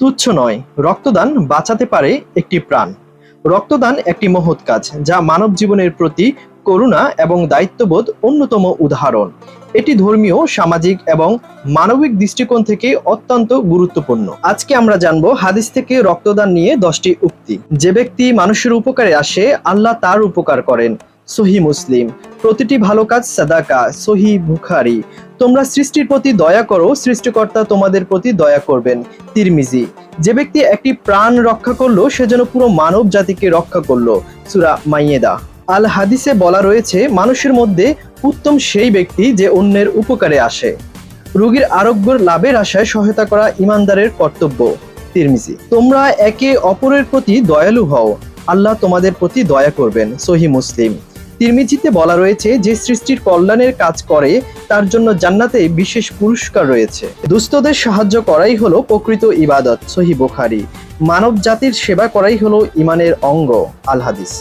তুচ্ছ নয়, রক্তদান বাঁচাতে পারে একটি প্রাণ। রক্তদান একটি মহৎ কাজ, যা মানব জীবনের প্রতি করুণা এবং দায়িত্ববোধ অন্যতম উদাহরণ। এটি ধর্মীয়, সামাজিক এবং মানবিক দৃষ্টিকোণ থেকে অত্যন্ত গুরুত্বপূর্ণ। আজকে আমরা জানব হাদিস থেকে রক্তদান নিয়ে দশটি উক্তি। যে ব্যক্তি মানুষের উপকারে আসে, আল্লাহ তার উপকার করেন। সহি মুসলিম। প্রতিটি ভালো কাজ সাদাকা, সহি বুখারি। তোমরা সৃষ্টির প্রতি দয়া করো, সৃষ্টিকর্তা তোমাদের প্রতি দয়া করবেন। তিরমিজি, যে ব্যক্তি একটি প্রাণ রক্ষা করল, সে যেন পুরো মানব জাতিকে রক্ষা করল। সুরা মাইয়েদা আল হাদিসে বলা রয়েছে, মানুষের মধ্যে উত্তম সেই ব্যক্তি যে অন্যের উপকারে আসে। রোগীর আরোগ্য লাভের আশায় সহায়তা করা ইমানদারের কর্তব্য। তিরমিজি, তোমরা একে অপরের প্রতি দয়ালু হও। আল্লাহ তোমাদের প্রতি দয়া করবেন, সহি মুসলিম। তিরমিজিতে বলা রয়েছে যে সৃষ্টির কল্যাণের কাজ করে, তার জন্য জান্নাতে বিশেষ পুরস্কার রয়েছে। দুস্থদের সাহায্য করাই হলো প্রকৃত ইবাদত, সহি বুখারি। মানব জাতির সেবা করাই হলো ইমানের অঙ্গ, আল হাদিস।